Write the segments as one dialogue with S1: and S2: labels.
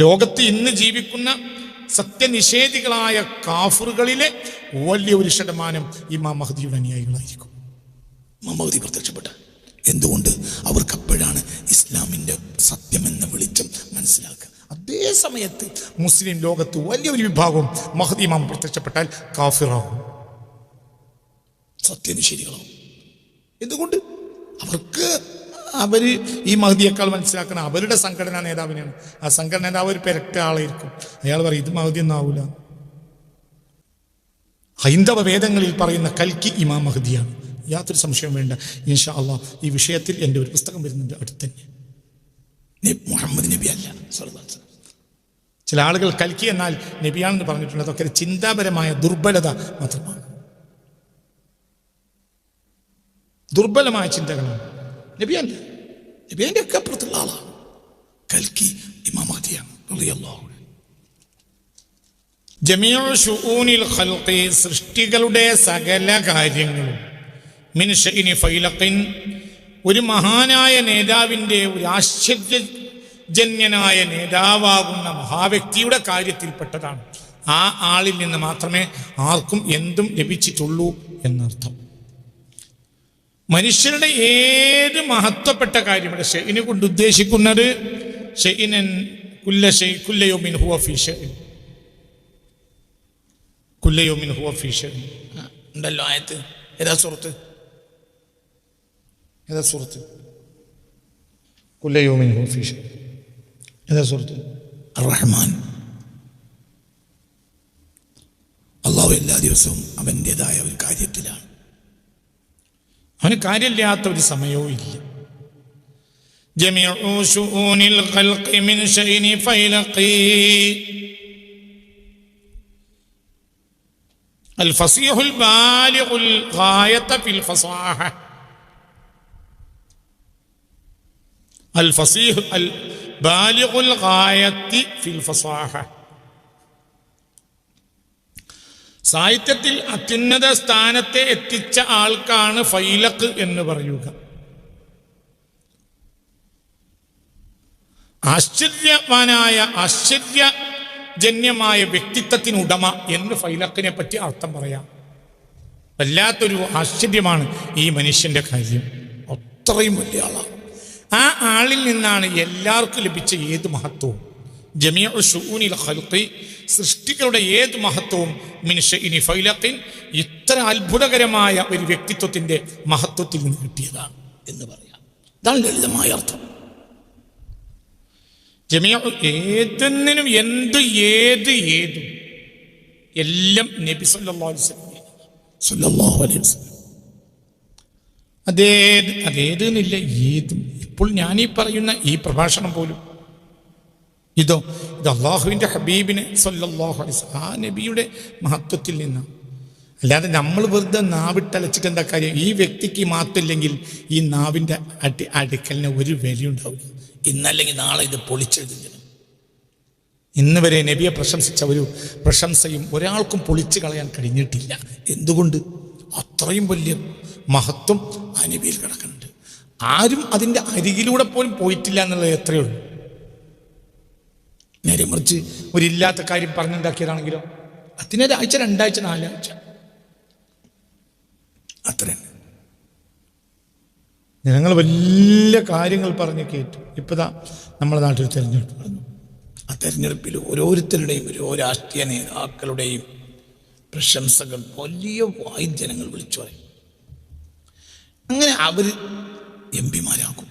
S1: ലോകത്ത് ഇന്ന് ജീവിക്കുന്ന സത്യനിഷേധികളായ കാഫറുകളിലെ വലിയ ഒരു ശതമാനം ഇമാം മഹദിയുടെ അനുയായികളായിരിക്കും.
S2: മഹദി പ്രത്യക്ഷപ്പെട്ട. എന്തുകൊണ്ട്? അവർക്ക് അപ്പോഴാണ് ഇസ്ലാമിന്റെ സത്യമെന്ന വെളിച്ചം മനസ്സിലാക്കുക.
S1: അതേ സമയത്ത് മുസ്ലിം ലോകത്ത് വലിയൊരു വിഭാഗവും മഹദി ഇമാം പ്രത്യക്ഷപ്പെട്ടാൽ കാഫിറാകും.
S2: സത്യനിഷേധികളാവും
S1: എന്തുകൊണ്ട്? അവർക്ക് അവർ ഈ മഹദിയേക്കാൾ മനസ്സിലാക്കണം അവരുടെ സംഘടനാ നേതാവിനെയാണ്. ആ സംഘടന നേതാവ് ഒരു പെരട്ട ആളായിരിക്കും. അയാൾ പറയും ഇത് മഹദി ഒന്നാവൂല. ഹൈന്ദവ വേദങ്ങളിൽ പറയുന്ന കൽക്കി ഇമാം മഹദിയാണ് യാതൊരു സംശയവും വേണ്ട. ഇൻഷാ അള്ളാ ഈ വിഷയത്തിൽ എന്റെ ഒരു പുസ്തകം വരുന്നുണ്ട് അടുത്തന്നെ.
S2: മുഹമ്മദ് നബി അല്ല
S1: ചില ആളുകൾ കൽക്കി എന്നാൽ നബിയാണെന്ന് പറഞ്ഞിട്ടുണ്ട്. അതൊക്കെ ചിന്താപരമായ ദുർബലത മാത്രമാണ്. ദുർബലമായ ചിന്തകളാണ്. നബിയല്ല
S2: നബി അതിന്റെ ഒക്കെ അപ്പുറത്തുള്ള ആളാണ്. കൽക്കി ഇമാം മഹദിയാണ് റളിയല്ലാഹു അൻഹു.
S1: ശുഊനിൽ ഖൽഖി സൃഷ്ടികളുടെ സകല കാര്യങ്ങളും. ഫൈലഖിൻ ഒരു മഹാനായ നേതാവിന്റെ ഒരു ആശ്ചര്യജന്യനായ നേതാവാകുന്ന മഹാവ്യക്തിയുടെ കാര്യത്തിൽപ്പെട്ടതാണ്. ആ ആളിൽ നിന്ന് മാത്രമേ ആർക്കും എന്തും ലഭിച്ചിട്ടുള്ളൂ എന്നർത്ഥം. മനുഷ്യരുടെ ഏത് മഹത്വപ്പെട്ട കാര്യമാണ് ഷെയ്നെ കൊണ്ട് ഉദ്ദേശിക്കുന്നത് ഷെയിനൻ കുല്ല ഷെയ് കുല്ലയോമിൻ ഹുവ ഫി ഷെയിൻ കുല്ലയോമിൻ ഹുവ ഫി ഷെയിൻ
S2: ആ, ഉണ്ടല്ലോ ആയത്ത്. ഏതാ സുഹൃത്ത്
S1: ഏതാ സുഹൃത്ത് കുല്ലയോമിൻ ഹുവ ഫി ഷെയിൻ ഏതാ സുഹൃത്ത്
S2: റഹ്മാൻ അള്ളാഹു എല്ലാ ദിവസവും അവന്റെതായ ഒരു കാര്യത്തിലാണ്.
S1: അവന് കാര്യമില്ലാത്ത ഒരു സമയവും ഇല്ല جميع شؤون الخلق من شيء فيلقي الفصيح البالغ الغاية في الفصاحة സാഹിത്യത്തിൽ അത്യുന്നത സ്ഥാനത്തെ എത്തിച്ച ആൾക്കാണ് ഫൈലക്ക് എന്ന് പറയുക. ആശ്ചര്യവാനായ ആശ്ചര്യജന്യമായ വ്യക്തിത്വത്തിന് ഉടമ എന്ന് ഫൈലക്കിനെ പറ്റി അർത്ഥം പറയാം. വല്ലാത്തൊരു ആശ്ചര്യമാണ് ഈ മനുഷ്യന്റെ കാര്യം.
S2: അത്രയും വലിയ ആളാണ്.
S1: ആ ആളിൽ നിന്നാണ് എല്ലാവർക്കും ലഭിച്ച ഏത് മഹത്വവും? സൃഷ്ടികളുടെ ഏത് മഹത്വവും മിനുഷ്യ ഇനി ഫൈലഖിൻ ഇത്ര അത്ഭുതകരമായ ഒരു വ്യക്തിത്വത്തിന്റെ മഹത്വത്തിൽ നിന്ന് കിട്ടിയതാണ്
S2: എന്ന് പറയാം. ഇതാണ് ലളിതമായ അർത്ഥം.
S1: ജമിയ ഏതെന്നിനും എന്ത് ഏത് ഏതും എല്ലാം നബി സല്ലല്ലാഹു അലൈഹി വസല്ലം
S2: സല്ലല്ലാഹു അലൈഹി വസല്ലം.
S1: അതേത് അതേതെന്നില്ല ഏതും. ഇപ്പോൾ ഞാനീ പറയുന്ന ഈ പ്രഭാഷണം പോലും ഇതോ ഇത് അള്ളാഹുവിന്റെ ഹബീബിന് സല്ലല്ലാഹു അലൈഹി വസല്ലം ആ നബിയുടെ മഹത്വത്തിൽ നിന്ന് അല്ലാതെ നമ്മൾ വെറുതെ നാവിട്ടലച്ചിട്ട് എന്താ കാര്യം? ഈ വ്യക്തിക്ക് മാത്രമില്ലെങ്കിൽ ഈ നാവിന്റെ അടി അടുക്കലിന് ഒരു വിലയുണ്ടാവില്ല
S2: ഇന്നല്ലെങ്കിൽ നാളെ ഇത് പൊളിച്ചെഴുതുന്നു
S1: ഇന്ന് വരെ നബിയെ പ്രശംസിച്ച ഒരു പ്രശംസയും ഒരാൾക്കും പൊളിച്ചു കളയാൻ കഴിഞ്ഞിട്ടില്ല. എന്തുകൊണ്ട്? അത്രയും വലിയ മഹത്വം
S2: ആ നബിയിൽ കിടക്കുന്നുണ്ട്.
S1: ആരും അതിന്റെ അരികിലൂടെ പോലും പോയിട്ടില്ല എന്നുള്ളത് എത്രയേ ഉള്ളൂ.
S2: നേരെ മറിച്ച്
S1: ഒരില്ലാത്ത കാര്യം പറഞ്ഞുണ്ടാക്കിയതാണെങ്കിലോ? അതിനൊരാഴ്ച രണ്ടാഴ്ച നാലാഴ്ച.
S2: അത്ര.
S1: ഞങ്ങൾ വലിയ കാര്യങ്ങൾ പറഞ്ഞ് കേട്ടു. ഇപ്പതാ നമ്മുടെ നാട്ടിൽ തിരഞ്ഞെടുപ്പ് നടന്നു.
S2: ആ തെരഞ്ഞെടുപ്പിൽ ഓരോരുത്തരുടെയും ഓരോ രാഷ്ട്രീയ നേതാക്കളുടെയും പ്രശംസകൾ വലിയ വായുജനങ്ങൾ വിളിച്ചു പറയും. അങ്ങനെ അവർ എം പിമാരാകും.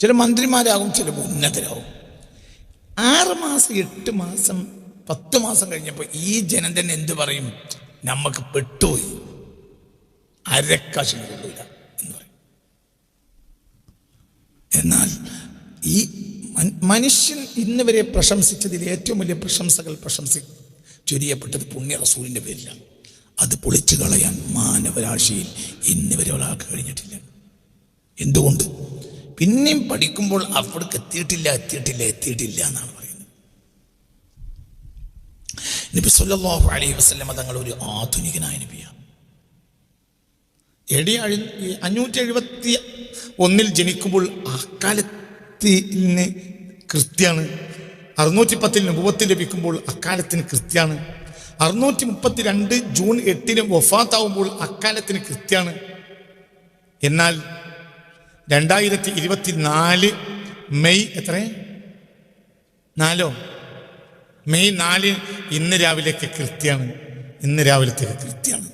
S2: ചില മന്ത്രിമാരാകും ചില ഉന്നതരാകും. ആറ് മാസം എട്ട് മാസം പത്ത് മാസം കഴിഞ്ഞപ്പോൾ ഈ ജനം തന്നെ എന്ത് പറയും? നമുക്ക് പെട്ടുപോയി. അരക്കാശം കൊള്ളൂല എന്ന് പറയും. എന്നാൽ ഈ മനുഷ്യൻ ഇന്ന് വരെ പ്രശംസിച്ചതിൽ ഏറ്റവും വലിയ പ്രശംസകൾ പ്രശംസി ചൊരിയപ്പെട്ടത് പുണ്യ റസൂലിന്റെ പേരിലാണ് അത് പൊളിച്ചു കളയാൻ മാനവരാശിയിൽ ഇന്ന് വരെ ഒരാൾക്ക് കഴിഞ്ഞിട്ടില്ല. എന്തുകൊണ്ട്? പിന്നെയും പഠിക്കുമ്പോൾ അവിടേക്ക് എത്തിയിട്ടില്ല എത്തിയിട്ടില്ല എത്തിയിട്ടില്ല എന്നാണ് പറയുന്നത്. നബി സല്ലല്ലാഹു അലൈഹി വസല്ലമ തങ്ങൾ ഒരു ആധുനികനായ നബിയാണ്.
S1: എ ഡി അഞ്ഞൂറ്റി എഴുപത്തി ഒന്നിൽ ജനിക്കുമ്പോൾ അക്കാലത്തിന് കൃത്യാണ് അറുന്നൂറ്റി പത്തിൽ നുപത്തിൽ ലഭിക്കുമ്പോൾ അക്കാലത്തിന് കൃത്യാണ് അറുന്നൂറ്റി മുപ്പത്തി രണ്ട് ജൂൺ എട്ടിന് വഫാത്താവുമ്പോൾ അക്കാലത്തിന് കൃത്യാണ് എന്നാൽ രണ്ടായിരത്തി ഇരുപത്തി നാല് മെയ് എത്ര? നാലോ? മെയ് നാല് ഇന്ന് രാവിലേക്ക് കൃത്യമാണ് ഇന്ന് രാവിലത്തേക്ക് കൃത്യമാണ്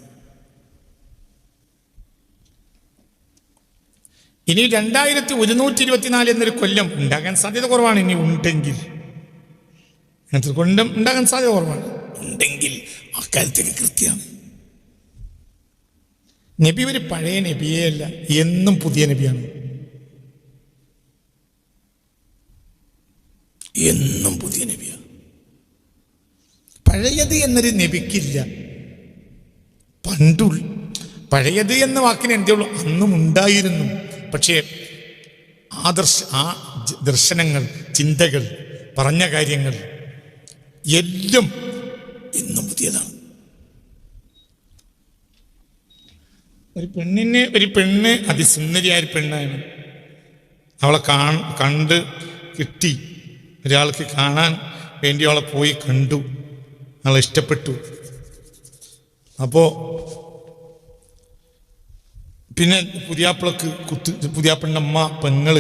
S1: ഇനി രണ്ടായിരത്തി ഒരുന്നൂറ്റി ഇരുപത്തിനാല് എന്നൊരു കൊല്ലം ഉണ്ടാകാൻ സാധ്യത കുറവാണ്. ഇനി ഉണ്ടെങ്കിൽ. അങ്ങനത്തെ കൊല്ലം ഉണ്ടാകാൻ സാധ്യത കുറവാണ്.
S2: ഉണ്ടെങ്കിൽ അക്കാലത്തേക്ക് കൃത്യമാണ്
S1: നബി ഒരു പഴയ നബിയേ അല്ല. എന്നും പുതിയ നബിയാണ്.
S2: എന്നും പുതിയ നബിയാണ്
S1: പഴയത് എന്നൊരു നബിക്കില്ല. പണ്ടു പഴയത് എന്ന വാക്കിന് എന്തേ ഉള്ളൂ? അന്നും ഉണ്ടായിരുന്നു. പക്ഷേ ആദർശ ദർശ ആ ദർശനങ്ങൾ ചിന്തകൾ പറഞ്ഞ കാര്യങ്ങൾ എല്ലാം
S2: ഇന്നും പുതിയതാണ്.
S1: ഒരു പെണ്ണിനെ ഒരു പെണ്ണ് അതിസുന്ദരിയായ പെണ്ണാണ് അവളെ കാ കണ്ട് കിട്ടി. ഒരാൾക്ക് കാണാൻ വേണ്ടി അവളെ പോയി കണ്ടു. അയാളെ ഇഷ്ടപ്പെട്ടു. അപ്പോ പിന്നെ പുതിയാപ്പിളക്ക് കുത്ത് പുതിയാപ്പിളിന്റെ അമ്മ പെങ്ങൾ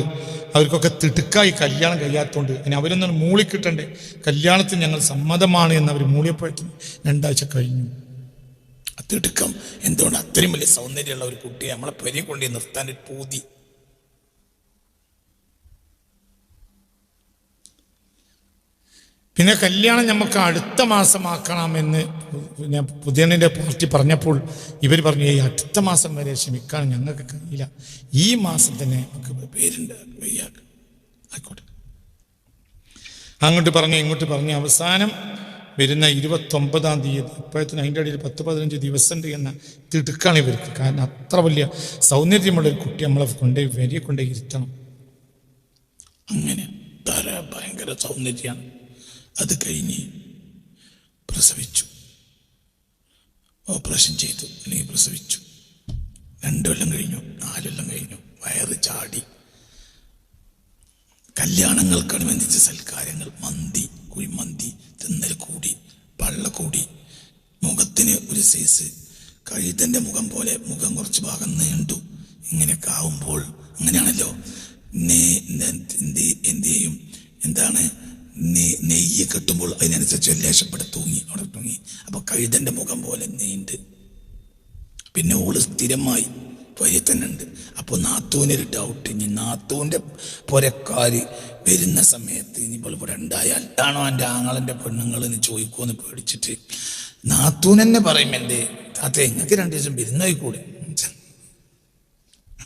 S1: അവർക്കൊക്കെ തിടുക്കായി കല്യാണം കഴിയാത്തതുകൊണ്ട് ഇനി അവരൊന്നും മൂളിക്കിട്ടണ്ടേ കല്യാണത്തിന് ഞങ്ങൾ സമ്മതമാണ് എന്ന് അവർ മൂളിയപ്പോഴേക്കും രണ്ടാഴ്ച കഴിഞ്ഞു.
S2: തിടുക്കം എന്തുകൊണ്ട് അത്രയും വലിയ സൗന്ദര്യമുള്ള ഒരു കുട്ടിയെ നമ്മളെ പെരിയ കൊണ്ടു നിർത്താൻ ഒരു പൂതി
S1: പിന്നെ കല്യാണം നമുക്ക് അടുത്ത മാസമാക്കണമെന്ന് പിന്നെ പുതിയണ്ണിന്റെ പാർട്ടി പറഞ്ഞപ്പോൾ ഇവർ പറഞ്ഞു ഈ അടുത്ത മാസം വരെ ക്ഷമിക്കാൻ ഞങ്ങൾക്ക് കഴിയില്ല. ഈ മാസം തന്നെ നമുക്ക്
S2: പേരുണ്ട്
S1: ആയിക്കോട്ടെ. അങ്ങോട്ട് പറഞ്ഞു ഇങ്ങോട്ട് പറഞ്ഞു അവസാനം വരുന്ന ഇരുപത്തൊമ്പതാം തീയതി ഇപ്പോഴത്തിന് അതിന്റെ ഇടയിൽ പത്ത് പതിനഞ്ച് ദിവസമുണ്ട് എന്ന തിടുക്കാണ് ഇവർക്ക്. കാരണം അത്ര വലിയ സൗന്ദര്യമുള്ള ഒരു കുട്ടി നമ്മളെ കൊണ്ടേ വരിയെ കൊണ്ടേ ഇരുത്തണം.
S2: അങ്ങനെ ഭയങ്കര സൗന്ദര്യമാണ്. അത് കഴിഞ്ഞ് പ്രസവിച്ചു. ഓപ്പറേഷൻ ചെയ്തു. അല്ലെങ്കിൽ പ്രസവിച്ചു. രണ്ടു കൊല്ലം കഴിഞ്ഞു. നാല് കൊല്ലം കഴിഞ്ഞു. വയറ് ചാടി. കല്യാണങ്ങൾക്കനുബന്ധിച്ച സൽക്കാരങ്ങൾ. മന്തി കുഴിമന്തി തിന്നൽ കൂടി പള്ള കൂടി. മുഖത്തിന് ഒരു സൈസ്. കഴുതന്റെ മുഖം പോലെ മുഖം കുറച്ച് ഭാഗം നീണ്ടു. ഇങ്ങനെയൊക്കെ ആവുമ്പോൾ അങ്ങനെയാണല്ലോ. നേ- എന്ത് എന്ത് ചെയ്യും? എന്താണ്? നെയ്യ് കെട്ടുമ്പോൾ അതിനനുസരിച്ച് ലേശപ്പെടെ തൂങ്ങി അവിടെ തൂങ്ങി. അപ്പൊ കഴുതന്റെ മുഖം പോലെ നീണ്ട്. പിന്നെ ഓൾ സ്ഥിരമായി വരി തന്നെ ഉണ്ട് അപ്പോൾ നാത്തൂനൊരു ഡൗട്ട് ഇനി നാത്തൂന്റെ പുരക്കാര് വരുന്ന സമയത്ത് ഇനി ഇപ്പോൾ ഇവിടെ ഉണ്ടായാൽ ആണോ എന്റെ ആങ്ങളന്റെ പെണ്ണുങ്ങൾ എന്ന് ചോദിക്കുമെന്ന് പേടിച്ചിട്ട് നാത്തൂൻ തന്നെ പറയും എന്റെ താത്ത എങ്ങൾക്ക് രണ്ടു ദിവസം വിരുന്നായി കൂടെ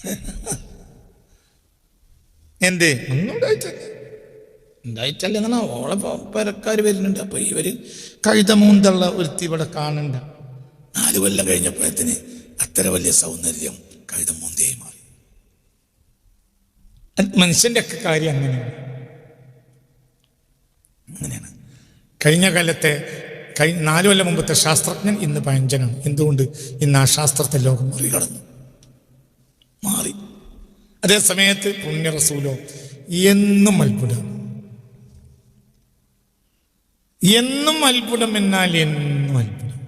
S1: എന്തേ?
S2: ഒന്നും ഉണ്ടായിട്ടില്ല. ഉണ്ടായിട്ടല്ല എന്നാ ഓളെ പരക്കാർ വരുന്നുണ്ട്. ഇവർ
S1: കഴുതമൂന്തുള്ള ഒരുത്തി ഇവിടെ കാണണ്ട
S2: നാല് കൊല്ലം കഴിഞ്ഞപ്പോഴത്തിന് അത്ര വലിയ സൗന്ദര്യം കഴുത മൂന്തേ മാറി.
S1: മനുഷ്യന്റെ ഒക്കെ കാര്യം അങ്ങനെയാണ്.
S2: അങ്ങനെയാണ്.
S1: കഴിഞ്ഞ കാലത്തെ കഴിഞ്ഞ നാലു കൊല്ലം മുമ്പത്തെ ശാസ്ത്രജ്ഞൻ ഇന്ന് പഴഞ്ചനാണ്. എന്തുകൊണ്ട് ഇന്ന് ആ ശാസ്ത്രത്തെ ലോകം മറികടന്നു?
S2: മാറി.
S1: അതേ സമയത്ത് പുണ്യ റസൂലോ എന്നും അത്ഭുതം എന്നും അത്ഭുതം എന്നാൽ എന്നും അത്ഭുതം.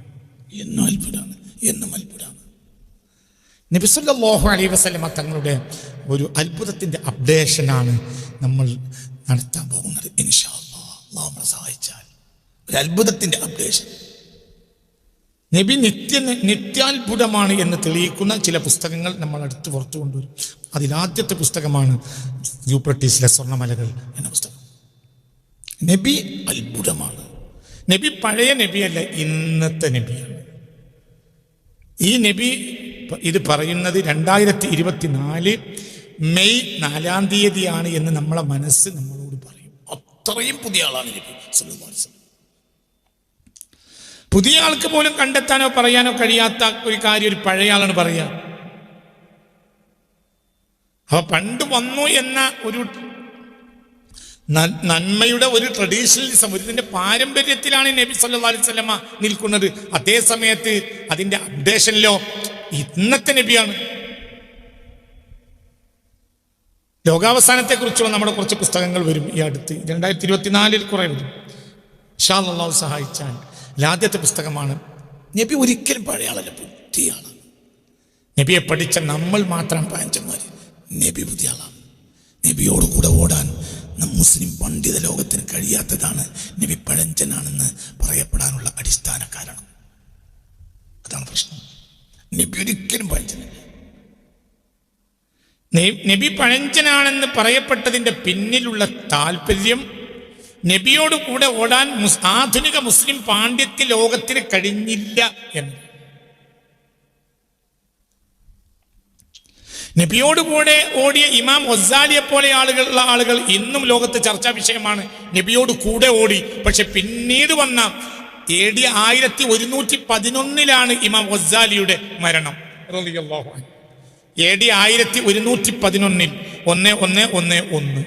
S2: എന്നും അത്ഭുതമാണ് എന്നും അത്ഭുതമാണ്.
S1: നബിസുല്ലാഹു അലൈ വസല്ലമ തങ്ങളുടെ ഒരു അത്ഭുതത്തിന്റെ അപ്ഡേഷനാണ് നമ്മൾ നടത്താൻ പോകുന്നത്
S2: ഇൻഷാ അള്ളാഹ് സഹായിച്ചാൽ. ഒരു അത്ഭുതത്തിന്റെ അപ്ഡേഷൻ.
S1: നബി നിത്യ നിത്യാത്ഭുതമാണ് എന്ന് തെളിയിക്കുന്ന ചില പുസ്തകങ്ങൾ നമ്മൾ അടുത്ത് പുറത്തു കൊണ്ടുവരും. അതിലാദ്യത്തെ പുസ്തകമാണ് യൂപ്രട്ടീസിലെ സ്വർണമലകൾ എന്ന പുസ്തകം. നബി
S2: അത്ഭുതമാണ്.
S1: നബി പഴയ നബിയല്ല ഇന്നത്തെ നബിയാണ്. ഈ നബി ഇത് പറയുന്നത് രണ്ടായിരത്തി ഇരുപത്തിനാല് മെയ് നാലാം തീയതിയാണ് എന്ന് നമ്മളെ മനസ്സ് നമ്മളോട് പറയും.
S2: അത്രയും പുതിയ ആളാണ് നബി വസല്ലം.
S1: പുതിയ ആൾക്ക് പോലും കണ്ടെത്താനോ പറയാനോ കഴിയാത്ത ഒരു കാര്യം ഒരു പഴയ ആളാണ് പറയുക. അപ്പൊ പണ്ട് വന്നു എന്ന ഒരു നന്മയുടെ ഒരു ട്രഡീഷണലിസം ഒരു ഇതിന്റെ പാരമ്പര്യത്തിലാണ് നബി സല്ലല്ലാഹു അലൈഹി വസല്ലമ നിൽക്കുന്നത്. അതേ സമയത്ത് അതിന്റെ അപ്ഡേഷനിലോ ഇന്നത്തെ നബിയാണ്. ലോകാവസാനത്തെക്കുറിച്ചുള്ള നമ്മുടെ കുറച്ച് പുസ്തകങ്ങൾ വരും ഈ അടുത്ത്. രണ്ടായിരത്തി ഇരുപത്തിനാലിൽ കുറെ വരും. ഷാ സഹായിച്ചാൽ ആദ്യത്തെ പുസ്തകമാണ്
S2: നബി ഒരിക്കലും പഴയ ആളല്ല ബുദ്ധിയാണ്
S1: നബിയെ പഠിച്ച നമ്മൾ മാത്രം
S2: പഴഞ്ചന്മാർ നബി ബുദ്ധിയാളാണ് നബിയോട് കൂടെ ഓടാൻ മുസ്ലിം പണ്ഡിത ലോകത്തിന് കഴിയാത്തതാണ് നബി പഴഞ്ചനാണെന്ന് പറയപ്പെടാനുള്ള അടിസ്ഥാന കാരണം. അതാണ് പ്രശ്നം. നബി ഒരിക്കലും പഴഞ്ചനല്ല.
S1: നബി പഴഞ്ചനാണെന്ന് പറയപ്പെട്ടതിന്റെ പിന്നിലുള്ള താല്പര്യം നബിയോട് കൂടെ ഓടാൻ ആധുനിക മുസ്ലിം പാണ്ഡിത്യ ലോകത്തിന് കഴിഞ്ഞില്ല എന്ന്. നബിയോട് കൂടെ ഓടിയ ഇമാം ഒസാലിയെ പോലെ ആളുകളുള്ള ആളുകൾ ഇന്നും ലോകത്ത് ചർച്ചാ വിഷയമാണ്. നബിയോട് കൂടെ ഓടി. പക്ഷെ പിന്നീട് വന്ന എ ഡി ആയിരത്തി ഒരുന്നൂറ്റി പതിനൊന്നിലാണ് ഇമാം ഒസാലിയുടെ മരണം. എ ഡി ആയിരത്തി ഒരുന്നൂറ്റി പതിനൊന്നിൽ ഒന്ന് ഒന്ന് ഒന്ന് ഒന്ന്.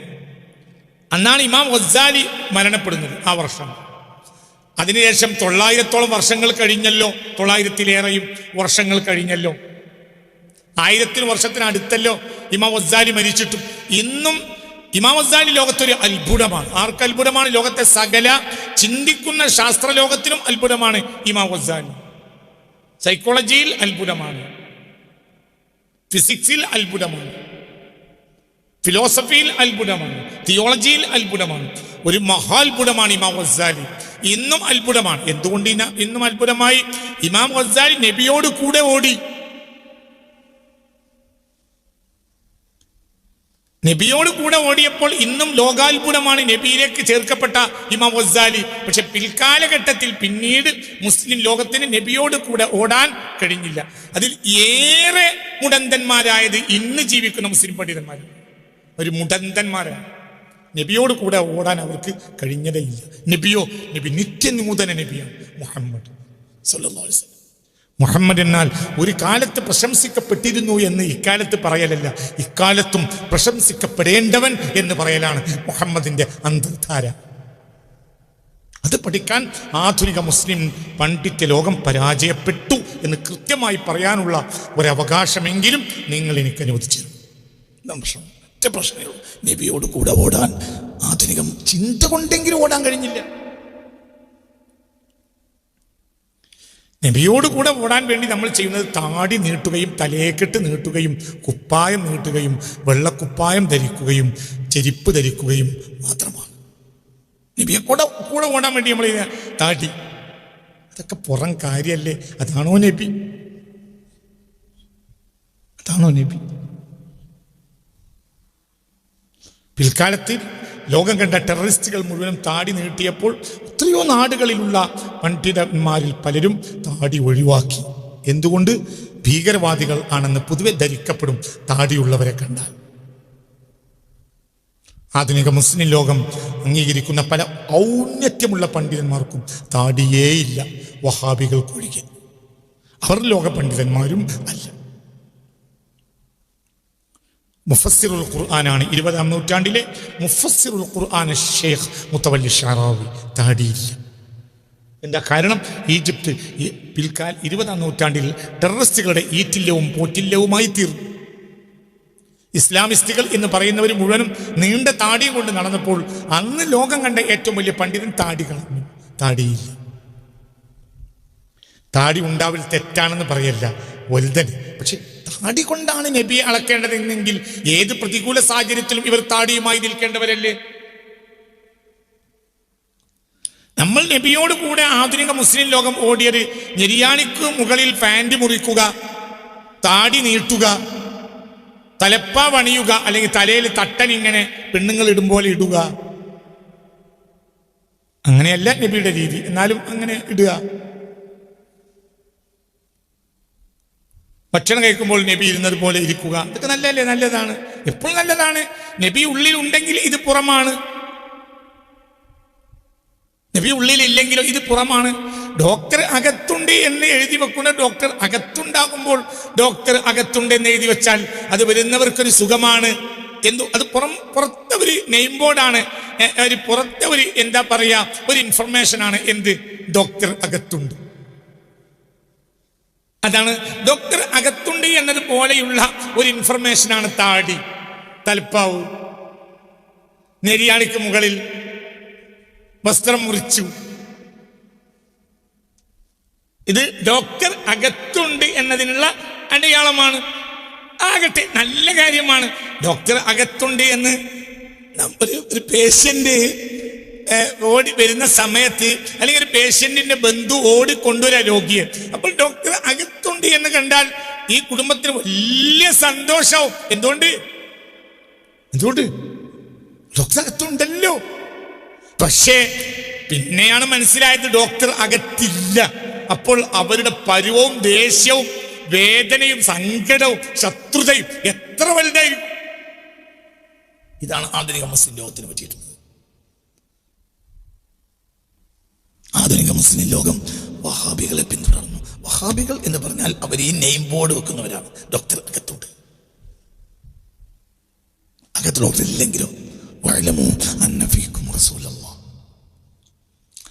S1: അന്നാണ് ഇമാം ഒസാലി മരണപ്പെടുന്നത് ആ വർഷം. അതിനുശേഷം തൊള്ളായിരത്തോളം വർഷങ്ങൾ കഴിഞ്ഞല്ലോ തൊള്ളായിരത്തിലേറെയും വർഷങ്ങൾ കഴിഞ്ഞല്ലോ. ആയിരത്തിന് വർഷത്തിനടുത്തല്ലോ ഇമാം ഒസാലി മരിച്ചിട്ടും. ഇന്നും ഇമാം ഒസാലി ലോകത്തൊരു അത്ഭുതമാണ്. ആർക്ക് അത്ഭുതമാണ്? ലോകത്തെ സകല ചിന്തിക്കുന്ന ശാസ്ത്ര ലോകത്തിനും അത്ഭുതമാണ് ഇമാം ഒസാലി സൈക്കോളജിയിൽ അത്ഭുതമാണ്. ഫിസിക്സിൽ അത്ഭുതമാണ്. ഫിലോസഫിയിൽ അത്ഭുതമാണ്. തിയോളജിയിൽ അത്ഭുതമാണ്. ഒരു മഹാത്ഭുതമാണ് ഇമാം വസ്സാലി ഇന്നും അത്ഭുതമാണ്. എന്തുകൊണ്ട് ഇന്നും അത്ഭുതമായി? ഇമാം വസ്സാലി നബിയോട് കൂടെ ഓടി. നബിയോട് കൂടെ ഓടിയപ്പോൾ ഇന്നും ലോകാത്ഭുതമാണ് നബിയിലേക്ക് ചേർക്കപ്പെട്ട ഇമാം വസ്സാലി പക്ഷെ പിൽക്കാലഘട്ടത്തിൽ പിന്നീട് മുസ്ലിം ലോകത്തിന് നബിയോട് കൂടെ ഓടാൻ കഴിഞ്ഞില്ല. അതിൽ ഏറെ മുടന്തന്മാരായത് ഇന്ന് ജീവിക്കുന്ന മുസ്ലിം പണ്ഡിതന്മാരാണ് ഒരു മുടന്തന്മാരാണ്. നബിയോട് കൂടെ ഓടാൻ അവർക്ക് കഴിഞ്ഞതേയില്ല നബിയോ നബി നിത്യനൂതന നബിയാണ് മുഹമ്മദ് സല്ലല്ലാഹു അലൈഹി വസല്ലം. മുഹമ്മദ് എന്നാൽ ഒരു കാലത്ത് പ്രശംസിക്കപ്പെട്ടിരുന്നു എന്ന് ഇക്കാലത്ത് പറയലല്ല. ഇക്കാലത്തും പ്രശംസിക്കപ്പെടേണ്ടവൻ എന്ന് പറയലാണ് മുഹമ്മദിന്റെ അന്തർധാര. അത് പഠിക്കാൻ ആധുനിക മുസ്ലിം പണ്ഡിത്യ ലോകം പരാജയപ്പെട്ടു എന്ന് കൃത്യമായി പറയാനുള്ള ഒരവകാശമെങ്കിലും നിങ്ങൾ എനിക്ക് അനുവദിച്ചു.
S2: പ്രശ്നമേ ഉള്ളൂ. നബിയോട് കൂടെ ഓടാൻ ആധുനികം ചിന്ത കൊണ്ടെങ്കിലും ഓടാൻ കഴിഞ്ഞില്ല.
S1: നബിയോട് കൂടെ ഓടാൻ വേണ്ടി നമ്മൾ ചെയ്യുന്നത് താടി നീട്ടുകയും തലേക്കെട്ട് നീട്ടുകയും കുപ്പായം നീട്ടുകയും വെള്ളക്കുപ്പായം ധരിക്കുകയും ചെരിപ്പ് ധരിക്കുകയും മാത്രമാണ്. നബിയെ കൂടെ കൂടെ ഓടാൻ വേണ്ടി നമ്മൾ താടി. അതൊക്കെ പുറം കാര്യമല്ലേ അതാണോ നബി? അതാണോ നബി? പിൽക്കാലത്ത് ലോകം കണ്ട ടെററിസ്റ്റുകൾ മുഴുവനും താടി നീട്ടിയപ്പോൾ എത്രയോ നാടുകളിലുള്ള പണ്ഡിതന്മാരിൽ പലരും താടി ഒഴിവാക്കി. എന്തുകൊണ്ട്? ഭീകരവാദികൾ ആണെന്ന് പൊതുവെ ധരിക്കപ്പെടും താടിയുള്ളവരെ കണ്ടാൽ. ആധുനിക മുസ്ലിം ലോകം അംഗീകരിക്കുന്ന പല ഔന്നത്യമുള്ള പണ്ഡിതന്മാർക്കും താടിയേയില്ല. വഹാബികൾക്കൊഴികെ അവർ ലോക പണ്ഡിതന്മാരും അല്ല. മുഫസ്സിറുൽ ഖുർആനാണ് ഇരുപതാം നൂറ്റാണ്ടിലെ മുഫസ്സിറുൽ ഖുർആൻ ഷേഖ് മുത്തവല്ലി ഷാറാവി താടിയില്ല എന്താ കാരണം? ഈജിപ്ത് പിൽക്കാൽ ഇരുപതാം നൂറ്റാണ്ടിൽ ടെററിസ്റ്റുകളുടെ ഈറ്റില്യവും പോറ്റില്യവുമായി തീർന്നു. ഇസ്ലാമിസ്റ്റുകൾ എന്ന് പറയുന്നവർ മുഴുവനും നീണ്ട താടിയും കൊണ്ട് നടന്നപ്പോൾ അന്ന് ലോകം കണ്ട ഏറ്റവും വലിയ പണ്ഡിതൻ താടി കളഞ്ഞു താടിയില്ല. താടി ഉണ്ടാവൽ തെറ്റാണെന്ന് പറയല്ല വലുതന് പക്ഷെ താടി കൊണ്ടാണ് നബിയെ അളക്കേണ്ടതെന്നെങ്കിൽ ഏത് പ്രതികൂല സാഹചര്യത്തിലും ഇവർ താടിയുമായി നിൽക്കേണ്ടവരല്ലേ? നമ്മൾ നബിയോട് കൂടെ ആധുനിക മുസ്ലിം ലോകം ഓടിയത് ഞെരിയാണിക്ക് മുകളിൽ പാന്റ് മുറിക്കുക താടി നീട്ടുക തലപ്പ പണിയുക അല്ലെങ്കിൽ തലയിൽ തട്ടൻ ഇങ്ങനെ പെണ്ണുങ്ങൾ ഇടും പോലെ ഇടുക. അങ്ങനെയല്ല നബിയുടെ രീതി. എന്നാലും അങ്ങനെ ഇടുക. ഭക്ഷണം കഴിക്കുമ്പോൾ നബി ഇരുന്നത് പോലെ ഇരിക്കുക. ഇതൊക്കെ നല്ലതല്ലേ? നല്ലതാണ്. എപ്പോഴും നല്ലതാണ്? നബി ഉള്ളിൽ ഉണ്ടെങ്കിൽ ഇത് പുറമാണ്. നബി ഉള്ളിലില്ലെങ്കിലോ ഇത് പുറമാണ്. ഡോക്ടർ അകത്തുണ്ട് എന്ന് എഴുതി വെക്കുന്ന ഡോക്ടർ അകത്തുണ്ടാകുമ്പോൾ ഡോക്ടർ അകത്തുണ്ട് എന്ന് എഴുതി വെച്ചാൽ അത് വരുന്നവർക്കൊരു സുഖമാണ്. എന്തു? അത് പുറം പുറത്തെ ഒരു നെയിം ബോർഡാണ്. ഒരു പുറത്തെ ഒരു എന്താ പറയുക ഒരു ഇൻഫർമേഷൻ ആണ് എന്ത്? ഡോക്ടർ അകത്തുണ്ട്. അതാണ് ഡോക്ടർ അകത്തുണ്ട് എന്നതുപോലെയുള്ള ഒരു ഇൻഫർമേഷൻ ആണ് താടി. തലപ്പാവ്. നെരിയാണിക്ക് മുകളിൽ വസ്ത്രം മുറിച്ചു. ഇത് ഡോക്ടർ അകത്തുണ്ട് എന്നതിനുള്ള അടയാളമാണ്. ആകട്ടെ നല്ല കാര്യമാണ്. ഡോക്ടർ അകത്തുണ്ട് എന്ന് ഒരു ഒരു പേഷ്യന്റ് ഓടി വരുന്ന സമയത്ത് അല്ലെങ്കിൽ ഒരു പേഷ്യന്റിന്റെ ബന്ധു ഓടി കൊണ്ടുവരാ രോഗിയെ. അപ്പോൾ ഡോക്ടർ അകത്തുണ്ട് എന്ന് കണ്ടാൽ ഈ കുടുംബത്തിന് വലിയ സന്തോഷവും. എന്തുകൊണ്ട്? എന്തുകൊണ്ട്? ഡോക്ടർ അകത്തുണ്ടല്ലോ. പക്ഷേ പിന്നെയാണ് മനസ്സിലായത് ഡോക്ടർ അകത്തില്ല. അപ്പോൾ അവരുടെ പരുവവും ദേഷ്യവും വേദനയും സങ്കടവും ശത്രുതയും എത്ര വലുതായി
S2: ഇതാണ് ആധുനിക മുസ്ലിം ലോകത്തിന് പറ്റിയിട്ടുള്ളത്. ആധുനിക മുസ്ലിം ലോകം വഹാബികളെ പിന്തുടർന്നു. വഹാബികൾ എന്ന് പറഞ്ഞാൽ അവർ ഈ നെയിം ബോർഡ് വെക്കുന്നവരാണ്. ഡോക്ടർ അകത്തോട്ട്. അകത്ത് ഡോക്ടർ ഇല്ലെങ്കിലോ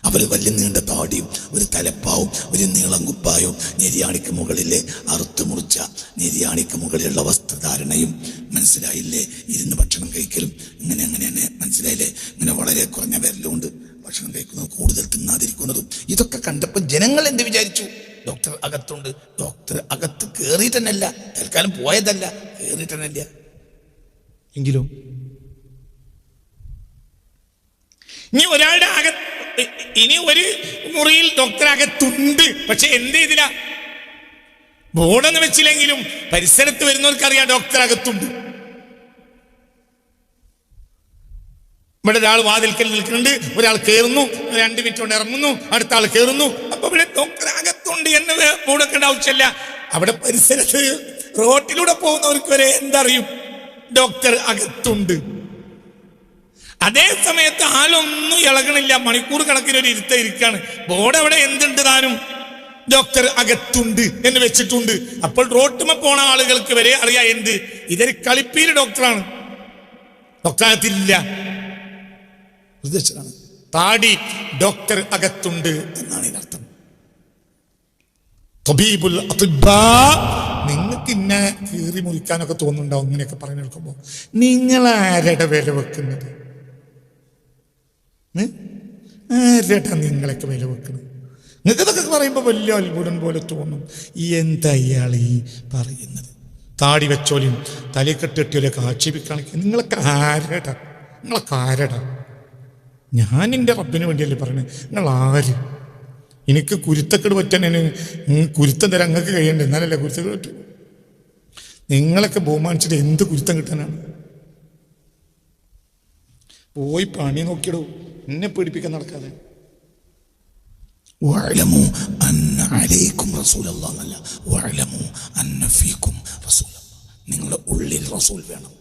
S2: അവർ വലിയ നീണ്ട താടിയും ഒരു തലപ്പാവും ഒരു നീളം കുപ്പായവും നെരിയാണിക്ക് മുകളിലെ അറുത്ത് മുറിച്ച നെരിയാണിക്ക് മുകളിലുള്ള വസ്ത്രധാരണയും മനസ്സിലായില്ലേ? ഇരുന്ന് ഭക്ഷണം കഴിക്കലും. ഇങ്ങനെ അങ്ങനെ തന്നെ മനസ്സിലായില്ലേ? ഇങ്ങനെ വളരെ കുറഞ്ഞ വിരലുകൊണ്ട് ഭക്ഷണം കഴിക്കുന്നത് കൂടുതൽ തിന്നാതിരിക്കുന്നതും ഇതൊക്കെ കണ്ടപ്പോൾ ജനങ്ങൾ എന്ത് വിചാരിച്ചു? ഡോക്ടർ അകത്തുണ്ട്. ഡോക്ടർ അകത്ത് കയറിയിട്ടെന്നല്ല തൽക്കാലം പോയതല്ല. കയറിയിട്ടെന്നല്ല
S1: എങ്കിലും ഇനി ഒരാളുടെ അക ഇനി ഒരു മുറിയിൽ ഡോക്ടർ അകത്തുണ്ട്. പക്ഷെ എന്ത് ചെയ്തില്ല? ബോർഡൊന്നും വെച്ചില്ലെങ്കിലും പരിസരത്ത് വരുന്നവർക്കറിയാം ഡോക്ടർ അകത്തുണ്ട്. ഇവിടെ ഒരാൾ വാതിൽക്കൽ നിൽക്കുന്നുണ്ട് ഒരാൾ കയറുന്നു രണ്ട് മിനിറ്റ് കൊണ്ട് ഇറങ്ങുന്നു അടുത്ത ആൾ കയറുന്നു അപ്പൊ ഇവിടെ ഡോക്ടർ അകത്തുണ്ട് എന്ന് മൂടക്കേണ്ട ആവശ്യമില്ല അവിടെ പരിസരത്ത് റോട്ടിലൂടെ പോകുന്നവർക്ക് വരെ എന്തറിയും? ഡോക്ടർ അകത്തുണ്ട്. അതേ സമയത്ത് ആളൊന്നും ഇളകണില്ല. മണിക്കൂർ കണക്കിന് ഒരു ഇരുത്ത ഇരിക്കാണ്. ബോർഡ് അവിടെ എന്തുണ്ട് താനും? ഡോക്ടർ അകത്തുണ്ട് എന്ന് വെച്ചിട്ടുണ്ട്. അപ്പോൾ റോട്ടുമ പോണ ആളുകൾക്ക് വരെ അറിയാം എന്ത്? ഇതൊരു കളിപ്പീര് ഡോക്ടറാണ്. ഡോക്ടർ അകത്തില്ല
S2: ഉദ്ദേശിച്ചതാണ്.
S1: താടി ഡോക്ടർ അകത്തുണ്ട്
S2: എന്നാണ് ഇതിനർത്ഥം.
S1: തൊബീബുൽ. നിങ്ങൾക്ക് ഇന്ന കീറി മുറിക്കാനൊക്കെ തോന്നുന്നുണ്ടാവും ഇങ്ങനെയൊക്കെ പറഞ്ഞു കേൾക്കുമ്പോൾ. നിങ്ങൾ ആരുടെ വില വെക്കുന്നത്? ആരടാ നിങ്ങളൊക്കെ വില വെക്കുന്നത്? നിങ്ങൾക്ക് ഇതൊക്കെ പറയുമ്പോൾ വലിയ അത്ഭുതം പോലെ തോന്നും. എന്താ ഇയാൾ ഈ പറയുന്നത്? താടി വെച്ചോലും തലക്കെട്ടിട്ടിയോലൊക്കെ ആക്ഷേപിക്കാണെങ്കിൽ നിങ്ങളൊക്കെ ആരടാ? നിങ്ങളൊക്കെ ആരടാ? ഞാൻ എന്റെ റബ്ബിന് വേണ്ടിയല്ലേ പറയണേ? നിങ്ങൾ ആര് എനിക്ക് കുരുത്തക്കെട് പറ്റാൻ കുരുത്തം തരാൻ നിങ്ങൾക്ക് കഴിയണ്ടേ? എന്നാലല്ലേ കുരുത്തക്കേട് പറ്റൂ? നിങ്ങളൊക്കെ ബഹുമാനിച്ചിട്ട് എന്ത് കുരുത്തം കിട്ടാനാണ്? പോയി പണി നോക്കിയിടൂ. എന്നെ പേടിപ്പിക്കാൻ നടക്കാതെ.
S2: അലൈക്കും നിങ്ങളുടെ ഉള്ളിൽ റസൂൽ വേണം.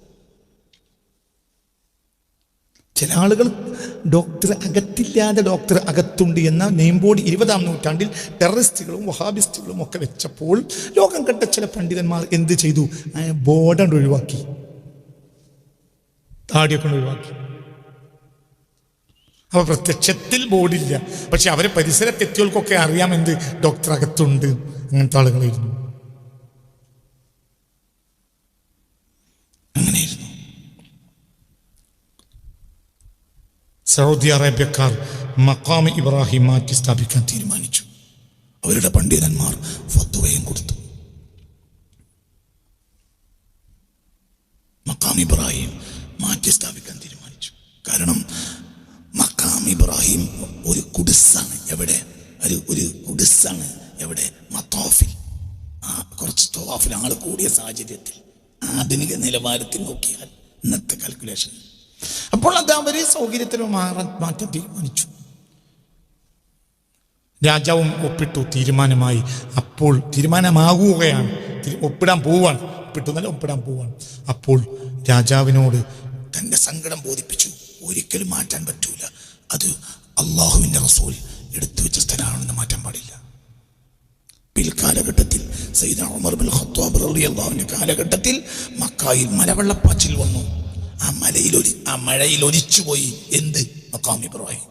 S1: ചില ആളുകൾ ഡോക്ടർ അകത്തില്ലാതെ ഡോക്ടർ അകത്തുണ്ട് എന്ന നെയിം ബോർഡ് ഇരുപതാം നൂറ്റാണ്ടിൽ ടെററിസ്റ്റുകളും വഹാബിസ്റ്റുകളും ഒക്കെ വെച്ചപ്പോൾ ലോകം കണ്ട ചില പണ്ഡിതന്മാർ എന്ത് ചെയ്തു? ബോർഡ് ഒഴിവാക്കി. താടിയൊക്കെ ഒഴിവാക്കി. അപ്പൊ പ്രത്യക്ഷത്തിൽ ബോർഡില്ല. പക്ഷെ അവരെ പരിസരത്തെത്തിയവർക്കൊക്കെ അറിയാം എന്ത്? ഡോക്ടർ അകത്തുണ്ട്. അങ്ങനത്തെ ആളുകളായിരുന്നു. സൗദി അറേബ്യക്കാർ മക്കാം ഇബ്രാഹിം മാറ്റി സ്ഥാപിക്കാൻ
S2: തീരുമാനിച്ചു. അവരുടെ പണ്ഡിതന്മാർ ഫത്വയും കൊടുത്തു. മക്കാം ഇബ്രാഹിം മാറ്റി സ്ഥാപിക്കാൻ തീരുമാനിച്ചു. കാരണം മക്കാം ഇബ്രാഹിം ഒരു കുടിസാണ് എവിടെ? ഒരു ഒരു കുടിസാണ് എവിടെ? മത്തോഫിൽ. ആ കുറച്ച് തോഫിൽ ആൾ കൂടിയ സാഹചര്യത്തിൽ ആധുനിക നിലവാരത്തിൽ നോക്കിയാൽ ഇന്നത്തെ കാൽക്കുലേഷൻ
S1: അപ്പോൾ അത് വലിയ സൗകര്യത്തിന് മാറാൻ മാറ്റാൻ തീരുമാനിച്ചു. രാജാവും ഒപ്പിട്ടു തീരുമാനമായി. അപ്പോൾ തീരുമാനമാകുകയാണ്. ഒപ്പിടാൻ പോവാണ് ഒപ്പിട്ടു നല്ല ഒപ്പിടാൻ പോവാണ് അപ്പോൾ രാജാവിനോട്
S2: തന്റെ സങ്കടം ബോധിപ്പിച്ചു. ഒരിക്കലും മാറ്റാൻ പറ്റൂല. അത് അള്ളാഹുവിന്റെ റസൂൽ എടുത്തു വെച്ച സ്ഥലമാണെന്ന് മാറ്റാൻ പാടില്ല. പിൽക്കാലഘട്ടത്തിൽ സയ്യിദ് ഉമർ ബിൻ ഖത്താബ് റളിയല്ലാഹുവിന്റെ കാലഘട്ടത്തിൽ മക്കായിൽ മലവെള്ളപ്പാച്ചിൽ വന്നു. ആ മലയിൽ ഒലി ആ മഴയിൽ ഒലിച്ചുപോയി എന്ത്? മക്കാം ഇബ്രാഹിം.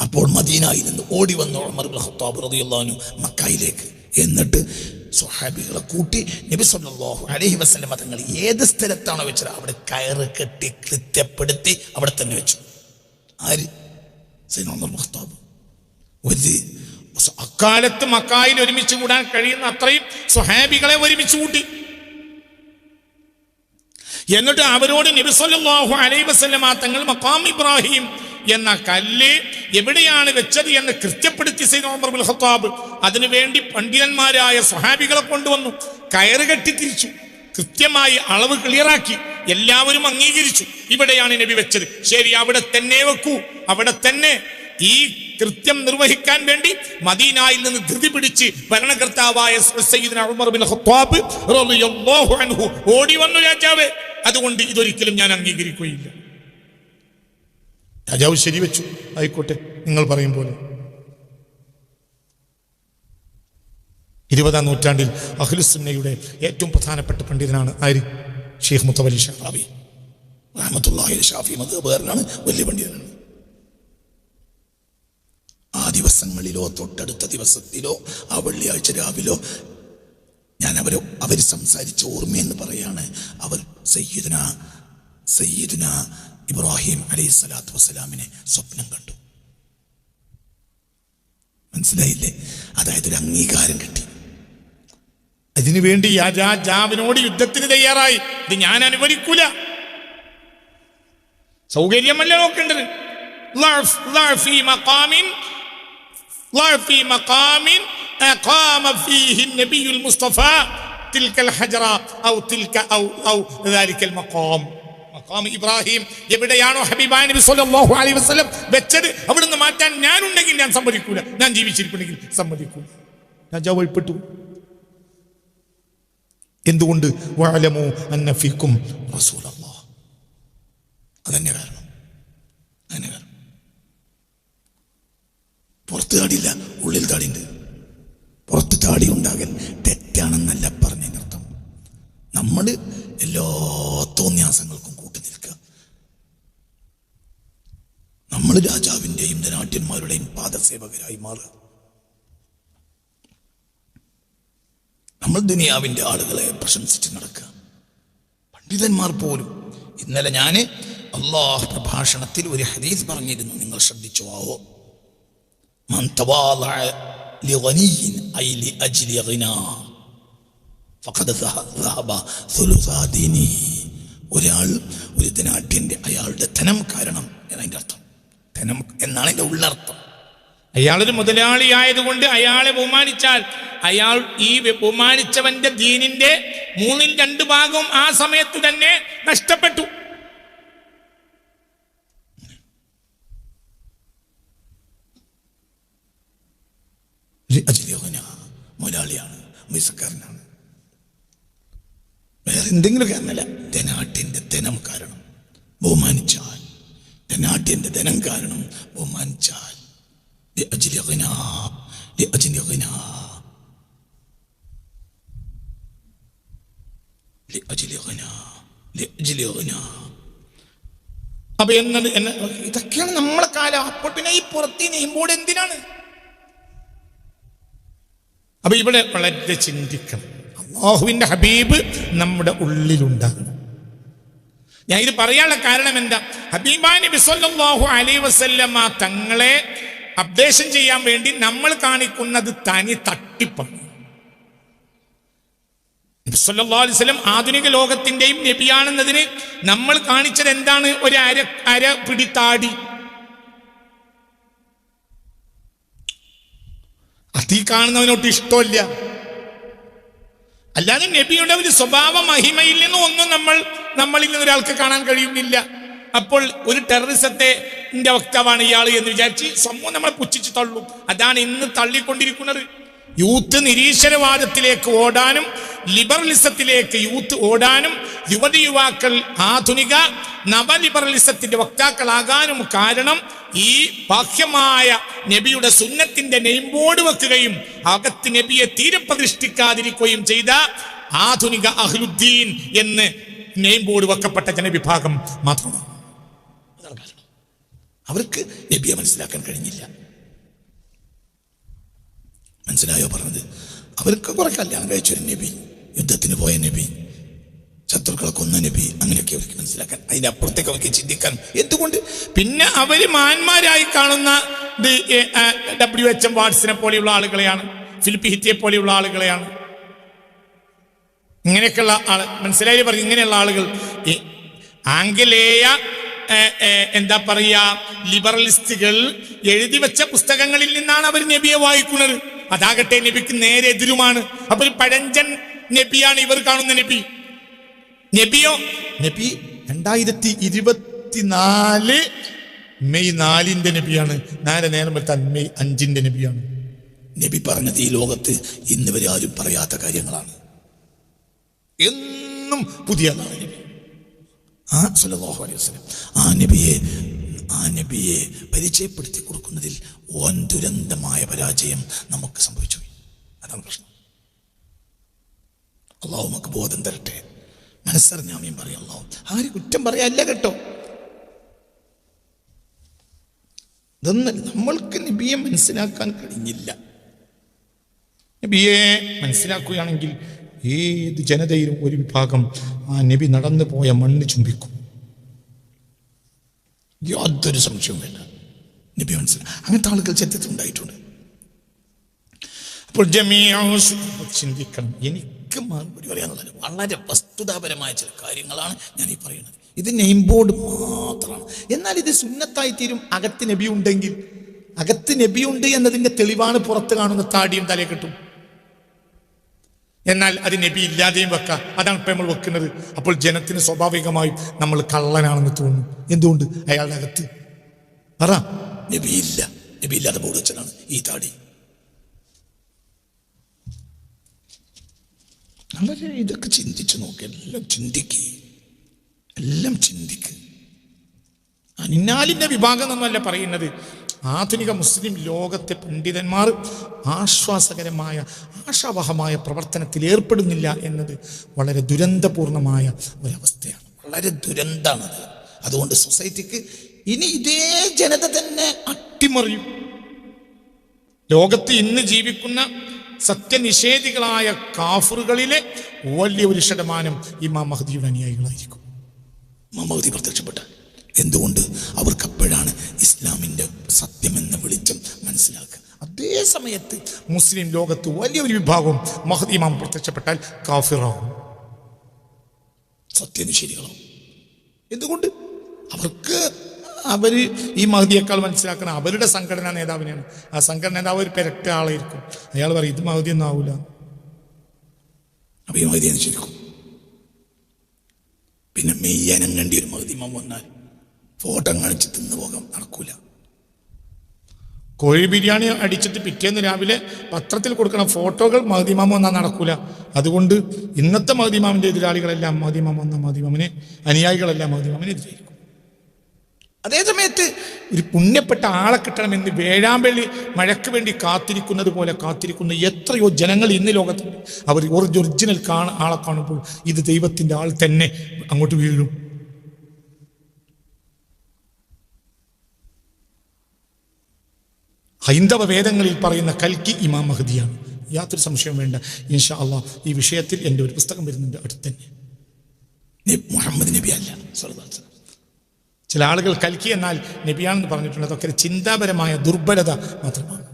S2: അപ്പോൾ മദീനായി നിന്ന് ഓടി വന്ന ഉമർ ഖത്താബ് റളിയല്ലാഹു മക്കായിലേക്ക്. എന്നിട്ട് സ്വഹാബികളെ കൂട്ടി നബി സല്ലല്ലാഹു അലൈഹി വസല്ലമ തങ്ങൾ ഏത് സ്ഥലത്താണോ വെച്ചത്? അവിടെ കയറ് കെട്ടി കൃത്യപ്പെടുത്തി അവിടെ തന്നെ വെച്ചു. ആര്? ഖത്താബ്. ഒരു
S1: അക്കാലത്ത് മക്കായിൽ ഒരുമിച്ച് കൂടാൻ കഴിയുന്ന അത്രയും സ്വഹാബികളെ ഒരുമിച്ച് കൂട്ടി. എന്നിട്ട് അവരോട് നബിസ്വല്ലാഹു അലൈ വസല്ലമ തങ്ങൾ മക്കാം ഇബ്രാഹിം എന്ന കല്ല് എവിടെയാണ് വെച്ചത് എന്ന് കൃത്യപ്പെടുത്തി ഖത്താബ്. അതിനുവേണ്ടി പണ്ഡിതന്മാരായ സ്വഹാബികളെ കൊണ്ടുവന്നു. കയറ് കെട്ടി തിരിച്ചു. കൃത്യമായി അളവ് ക്ലിയറാക്കി എല്ലാവരും അംഗീകരിച്ചു. ഇവിടെയാണ് നബി വെച്ചത്. ശരി അവിടെ തന്നെ വെക്കൂ. അവിടെ തന്നെ. ഈ കൃത്യം നിർവഹിക്കാൻ വേണ്ടി മദീനായിൽ നിന്ന് ധൃതി പിടിച്ച് ഭരണകർത്താവായ ഓടി വന്നു രാജാവേ. അതുകൊണ്ട് ഇതൊരിക്കലും ഞാൻ അംഗീകരിക്കുകയില്ല. രാജാവ് ശരിവെച്ചു. ആയിക്കോട്ടെ നിങ്ങൾ പറയും പോലെ. ഇരുപതാം നൂറ്റാണ്ടിൽ അഖിലുസുന്നയുടെ ഏറ്റവും പ്രധാനപ്പെട്ട പണ്ഡിതനാണ് ആര്? ഷെയ്ഖ് മുത്തവലി ഷാഫി
S2: റഹ്മത്തുള്ളാഹി ഷാഫി മതബേറിനാണ് വലിയ പണ്ഡിതനാണ്. ആ ദിവസങ്ങളിലോ തൊട്ടടുത്ത ദിവസത്തിലോ ആ വെള്ളിയാഴ്ച രാവിലോ ഞാൻ അവരോ അവർ സംസാരിച്ച ഓർമ്മയെന്ന് പറയാണ് അവർ സയ്യിദുന സയ്യിദുന ഇബ്രാഹിം അലൈഹി സ്വലാത്തു വസ്സലാമിനെ സ്വപ്നം കണ്ടു മനസ്സിലായില്ലേ അതായത് ഒരു അംഗീകാരം കിട്ടി
S1: അതിനുവേണ്ടി ആ രാജാവിനോട് യുദ്ധത്തിന് തയ്യാറായി ഇത് ഞാൻ അനുവദിക്കൂല സൗകര്യമല്ല നോക്കേണ്ടത് ضعف- ضعف في مقام ضعف في مقام أقام فيه النبي المصطفى تلك الحجرة أو تلك أو أو ذلك المقام മക്കാം ഇബ്രാഹിം എവിടെയാണോ ഹബീബായ നബി സല്ലല്ലാഹു അലൈഹി വസല്ലം വെച്ചത് അവിടുന്ന് മാറ്റാൻ ഞാനുണ്ടെങ്കിൽ ഞാൻ സമ്മതിക്കൂല ഞാൻ ജീവിച്ചിരിപ്പുണ്ടെങ്കിൽ സമ്മതിക്കൂല രാജാവ് വഴിപ്പെട്ടു എന്തുകൊണ്ട് വഅലമു അന്ന ഫീക്കും
S2: റസൂലല്ലാഹ് അതന്നെ കാരണം അതന്നെ കാരണം പുറത്ത് താടിയില്ല ഉള്ളിൽ താടിയുണ്ട് പുറത്ത് ചാടി ഉണ്ടാകൽ തെറ്റാണെന്നല്ല പറഞ്ഞ നൃത്തം നമ്മൾ എല്ലാ തോന്യാസങ്ങൾക്കും കൂട്ടി നിൽക്കുക നമ്മൾ രാജാവിന്റെയും ധനാട്യന്മാരുടെയും പാദസേവകരായി മാറുക. നമ്മൾ ദുനിയാവിന്റെ ആളുകളെ പ്രശംസിച്ച് നടക്കുക. പണ്ഡിതന്മാർ പോലും ഇന്നലെ ഞാൻ അള്ളാഹ് പ്രഭാഷണത്തിൽ ഒരു ഹദീസ് പറഞ്ഞിരുന്നു നിങ്ങൾ ശ്രദ്ധിച്ചു ആവോ لغني أي لأجل غنى فقد ذه- ذهب ثلث دينه ഒരാൾ ഒരു ധനാട്യന്റെ അയാളുടെ ധനം കാരണം എന്നതിൻ്റെ അർത്ഥം ധനം എന്നാണ് എൻ്റെ ഉള്ളർത്ഥം
S1: അയാളൊരു മുതലാളിയായതുകൊണ്ട് അയാളെ ബഹുമാനിച്ചാൽ അയാൾ ഈ ബഹുമാനിച്ചവന്റെ ദീനിന്റെ മൂന്നിൽ രണ്ട് ഭാഗവും ആ സമയത്ത് തന്നെ നഷ്ടപ്പെട്ടു
S2: മുതലാളിയാണ് മിസക്കാരനാണ്. വേറെ എന്തെങ്കിലും കാരണമല്ല തെനാട്ടിന്റെ ധനം കാരണം ബഹുമാനിച്ചാൽ തെനാട്ടിന്റെ ധനം കാരണം ബഹുമാനിച്ചാൽ.
S1: അപ്പൊ എന്നത് ഇതൊക്കെയാണ് നമ്മളെ കാലം അപ്പൊ പിന്നെ ഈ പുറത്ത് എന്തിനാണ് അപ്പൊ ഇവിടെ വളരെ ചിന്തിക്കണം അള്ളാഹുവിന്റെ ഹബീബ് നമ്മുടെ ഉള്ളിലുണ്ടാകണം ഞാൻ ഇത് പറയാനുള്ള കാരണം എന്താ? ഹബീബാനി ബിസ്വല്ലാഹു അലൈ അലൈഹി വസല്ലമ തങ്ങളെ അപ്ഡേഷൻ ചെയ്യാൻ വേണ്ടി നമ്മൾ കാണിക്കുന്നത് തനി തട്ടിപ്പാണ്. വസല്ലം ആധുനിക ലോകത്തിന്റെയും നബിയാണെന്നതിന് നമ്മൾ കാണിച്ചത് എന്താണ്? ഒരു അര അര പിടിത്താടി. അത് കാണുന്നവനോട്ട് ഇഷ്ടമില്ല. അല്ലാതെ നബിയുടെ ഒരു സ്വഭാവ മഹിമയിൽ നിന്നും ഒന്നും നമ്മൾ നമ്മളിൽ നിന്ന് ഒരാൾക്ക് കാണാൻ കഴിയുന്നില്ല. അപ്പോൾ ഒരു ടെററിസത്തെ വക്താവാണ് ഇയാൾ എന്ന് വിചാരിച്ച് സമൂഹം നമ്മളെ പുച്ഛിച്ച് തള്ളും. അതാണ് ഇന്ന് തള്ളിക്കൊണ്ടിരിക്കുന്നത്. യൂത്ത് നിരീശ്വരവാദത്തിലേക്ക് ഓടാനും ലിബറലിസത്തിലേക്ക് യൂത്ത് ഓടാനും യുവതി യുവാക്കൾ ആധുനിക നവലിബറലിസത്തിന്റെ വക്താക്കളാകാനും കാരണം ഈ ബാഹ്യമായ നബിയുടെ സുന്നത്തിന്റെ നെയ്മ്പോട് വെക്കുകയും അകത്ത് നബിയെ തീരെ പ്രതിഷ്ഠിക്കാതിരിക്കുകയും ചെയ്ത ആധുനിക അഹ്ലുദ്ദീൻ എന്ന് നെയ്മ്പോട് വെക്കപ്പെട്ട ജനവിഭാഗം മാത്രമാണ്.
S2: അതാണ് കാരണം അവർക്ക് നബിയെ മനസ്സിലാക്കാൻ കഴിഞ്ഞില്ല. മനസ്സിലായോ പറഞ്ഞത്? അവർക്ക് കുറെ കല്യാണം നബി. യുദ്ധത്തിന് പോയ നബി ശത്രുക്കളെ കൊന്ന നബി അങ്ങനെയൊക്കെ അവർക്ക് മനസ്സിലാക്കാൻ അതിനപ്പുറത്തേക്ക് അവർക്ക് ചിന്തിക്കാൻ എന്തുകൊണ്ട്?
S1: പിന്നെ അവർ മാന്മാരായി കാണുന്ന ഡബ്ല്യു എച്ച് എം വാട്സിനെ പോലെയുള്ള ആളുകളെയാണ് ഫിലിപ്പി ഹിത്തിയെ പോലെയുള്ള ആളുകളെയാണ്. ഇങ്ങനെയൊക്കെയുള്ള ആൾ മനസ്സിലായി പറഞ്ഞു ഇങ്ങനെയുള്ള ആളുകൾ. ആംഗലേയ എന്താ പറയാ ലിബറലിസ്റ്റുകൾ എഴുതി വെച്ച പുസ്തകങ്ങളിൽ നിന്നാണ് അവർ നബിയെ വായിക്കുന്നത്. അതാകട്ടെ നബിക്ക് നേരെ എതിരുമാണ്. അപ്പൊ ഒരു പഴഞ്ചൻ നബിയാണ് ഇവർ കാണുന്ന നബി. നബിയോ?
S2: നബി
S1: രണ്ടായിരത്തി ഇരുപത്തിനാല് മെയ് നാലിന്റെ നബിയാണ്. നാല് നേരം വരുത്താൻ മെയ് അഞ്ചിന്റെ നബിയാണ്.
S2: നബി പറഞ്ഞത് ഈ ലോകത്ത് ഇന്ന് വരെ ആരും പറയാത്ത കാര്യങ്ങളാണ്. എന്നും പുതിയ ആ അലൈഹി ആ നബിയെ ആ നബിയെ പരിചയപ്പെടുത്തി കൊടുക്കുന്നതിൽ വൻ ദുരന്തമായ പരാജയം നമുക്ക് സംഭവിച്ചു. അതാണ് പ്രശ്നം. അള്ളാഹു നമുക്ക് ബോധം തരട്ടെ. മനസ്സറിഞ്ഞാമയും പറയും അള്ളാഹു. ആര് കുറ്റം പറയാല്ല കേട്ടോ. ഇതൊന്നും നമ്മൾക്ക് നബിയെ മനസ്സിലാക്കാൻ കഴിഞ്ഞില്ല.
S1: നബിയെ മനസ്സിലാക്കുകയാണെങ്കിൽ ഏത് ജനതയിലും ഒരു വിഭാഗം ആ നബി നടന്നു പോയ മണ്ണ് ചുംബിക്കും.
S2: യാതൊരു സംശയവും വേണ്ട. നബി മനസ്സിലായി അങ്ങനത്തെ ആളുകൾ ചരിത്രത്തിൽ ഉണ്ടായിട്ടുണ്ട്
S1: അപ്പോൾ ചിന്തിക്കണം.
S2: എനിക്ക് മറുപടി പറയാനുള്ളത് വളരെ വസ്തുതാപരമായ ചില കാര്യങ്ങളാണ് ഞാൻ ഈ പറയുന്നത്. ഇത് നെയിം ബോർഡ് മാത്രമാണ്. എന്നാൽ ഇത് സുന്നത്തായി തീരും അകത്ത് നബി ഉണ്ടെങ്കിൽ. അകത്ത് ഉണ്ട് എന്നതിന്റെ തെളിവാണ് പുറത്ത് കാണുന്ന
S1: താടിയും തലയെ കിട്ടും. എന്നാൽ അത് നബി ഇല്ലാതെയും വെക്കാം. അതാണ് ഇപ്പൊ നമ്മൾ വെക്കുന്നത്. അപ്പോൾ ജനത്തിന് സ്വാഭാവികമായും നമ്മൾ കള്ളനാണെന്ന് തോന്നും. എന്തുകൊണ്ട്? അയാളുടെ അകത്ത്. പറ.
S2: നബി ഇല്ല. നബി ഇല്ലാതെ ബോർഡ് വെച്ചതാണ് ഈ താടി. വളരെ ഇതൊക്കെ ചിന്തിച്ചു നോക്ക്. എല്ലാം ചിന്തിക്ക്. എല്ലാം ചിന്തിക്ക്.
S1: അനിന്നാലിന്റെ വിഭാഗം എന്നല്ല പറയുന്നത്. ആധുനിക മുസ്ലിം ലോകത്തെ പണ്ഡിതന്മാർ ആശ്വാസകരമായ ആശാവഹമായ പ്രവർത്തനത്തിൽ ഏർപ്പെടുന്നില്ല എന്നത് വളരെ ദുരന്തപൂർണമായ ഒരവസ്ഥയാണ്.
S2: വളരെ ദുരന്തമാണത്. അതുകൊണ്ട് സൊസൈറ്റിക്ക് ഇനി ഇതേ ജനത തന്നെ
S1: അട്ടിമറിയും. ലോകത്ത് ഇന്ന് ജീവിക്കുന്ന സത്യനിഷേധികളായ കാഫറുകളിലെ വലിയ ഒരു ശതമാനം ഇമാം മഹദിയുടെ അനുയായികളായിരിക്കും
S2: മമതി പ്രത്യക്ഷപ്പെട്ട. എന്തുകൊണ്ട്? അവർക്ക് അപ്പോഴാണ് ഇസ്ലാമിന്റെ സത്യമെന്ന വെളിച്ചം മനസ്സിലാക്കുക.
S1: അതേ സമയത്ത് മുസ്ലിം ലോകത്ത് വലിയൊരു വിഭാഗവും മഹദി ഇമാം പ്രത്യക്ഷപ്പെട്ടാൽ കാഫിറാവും
S2: സത്യനിഷേധികളാവും
S1: എന്തുകൊണ്ട്? അവർക്ക് അവർ ഈ മഹദിയേക്കാൾ മനസ്സിലാക്കണം അവരുടെ സംഘടനാ നേതാവിനെയാണ്. ആ സംഘടന നേതാവ് ഒരു പെരട്ട ആളായിരിക്കും. അയാൾ പറയും ഇത് മഹദി ഒന്നും ആവൂല.
S2: അപ്പൊ ഈ മഹതി അനുസരിക്കും പിന്നെ മെയ്യാനങ്ങണ്ടി ഒരു മഹതിമം വന്നാൽ ഫോട്ടോ കാണിച്ച് തിന്നു പോകാം നടക്കൂല.
S1: കോഴി ബിരിയാണി അടിച്ചിട്ട് പിറ്റേന്ന് രാവിലെ പത്രത്തിൽ കൊടുക്കണം ഫോട്ടോകൾ മഹദിമാമ വന്നാൽ നടക്കൂല. അതുകൊണ്ട് ഇന്നത്തെ മഹദിമാമിന്റെ എതിരാളികളെല്ലാം മഹദിമാം വന്ന മഹദിമാമിനെ അനുയായികളെല്ലാം മഹദിമാമിനെ എതിരായിരിക്കും അതേ സമയത്ത് ഒരു പുണ്യപ്പെട്ട ആളെ കിട്ടണമെന്ന് വേഴാമ്പള്ളി മഴയ്ക്ക് വേണ്ടി കാത്തിരിക്കുന്നത് പോലെ കാത്തിരിക്കുന്ന എത്രയോ ജനങ്ങൾ ഇന്ന് ലോകത്തുണ്ട് അവർ ഒറിജിനൽ കാണ ആളെ കാണുമ്പോൾ ഇത് ദൈവത്തിന്റെ ആൾ തന്നെ അങ്ങോട്ട് വീഴും. ഹൈന്ദവ വേദങ്ങളിൽ പറയുന്ന കൽക്കി ഇമാം മഹദിയാണ്. യാതൊരു സംശയവും വേണ്ട. ഇൻഷാ അള്ളാ ഈ വിഷയത്തിൽ എന്റെ ഒരു പുസ്തകം വരുന്നുണ്ട് അടുത്ത് തന്നെ
S2: നബി- മുഹമ്മദ് നബി അല്ല. വസല്ലം.
S1: ചില ആളുകൾ കൽക്കി എന്നാൽ നബിയാണെന്ന് പറഞ്ഞിട്ടുണ്ട്. അതൊക്കെ ചിന്താപരമായ ദുർബലത മാത്രമാണ്.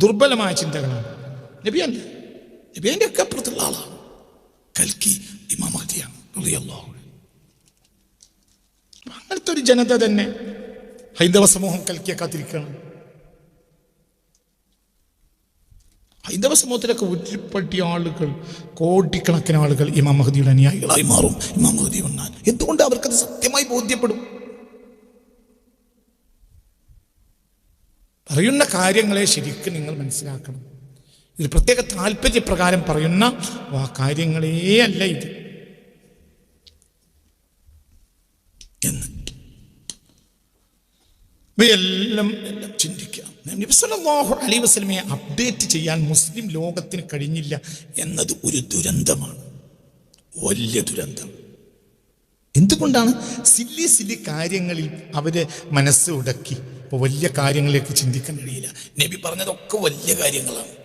S1: ദുർബലമായ ചിന്തകളാണ്. നബിയല്ല
S2: നബി അതിന്റെ ഒക്കെ അപ്പുറത്തുള്ള ആളാണ്. കൽക്കി ഇമാം മഹദിയാണ് റളിയല്ലാഹു അൻഹു.
S1: അങ്ങനത്തെ ഒരു ജനത തന്നെ ഹൈന്ദവ സമൂഹം കൽക്കിയെ കാത്തിരിക്കുകയാണ്. ഹൈന്ദവ സമൂഹത്തിലൊക്കെ ഉരുപ്പട്ടിയ ആളുകൾ കോടിക്കണക്കിന് ആളുകൾ ഇമാം മഹദിയുടെ അനുയായികളായി
S2: മാറും. ഇമാം മഹദി വന്നാൽ എന്തുകൊണ്ട് അവർക്കത് സത്യമായി ബോധ്യപ്പെടും?
S1: പറയുന്ന കാര്യങ്ങളെ ശരിക്കും നിങ്ങൾ മനസ്സിലാക്കണം. ഇത് പ്രത്യേക താല്പര്യപ്രകാരം പറയുന്ന കാര്യങ്ങളേ അല്ല ഇത്. എല്ലാം ചിന്തിക്കാം അലൈഹി വസല്ലമയെ അപ്ഡേറ്റ് ചെയ്യാൻ മുസ്ലിം ലോകത്തിന് കഴിഞ്ഞില്ല
S2: എന്നത് ഒരു ദുരന്തമാണ്. വലിയ ദുരന്തം. എന്തുകൊണ്ടാണ്?
S1: സില്ലി സില്ലി കാര്യങ്ങളിൽ അവർ മനസ്സ് ഉടക്കി. വലിയ കാര്യങ്ങളിലേക്ക് ചിന്തിക്കാൻ കഴിയില്ല.
S2: നബി പറഞ്ഞതൊക്കെ വലിയ കാര്യങ്ങളാണ്.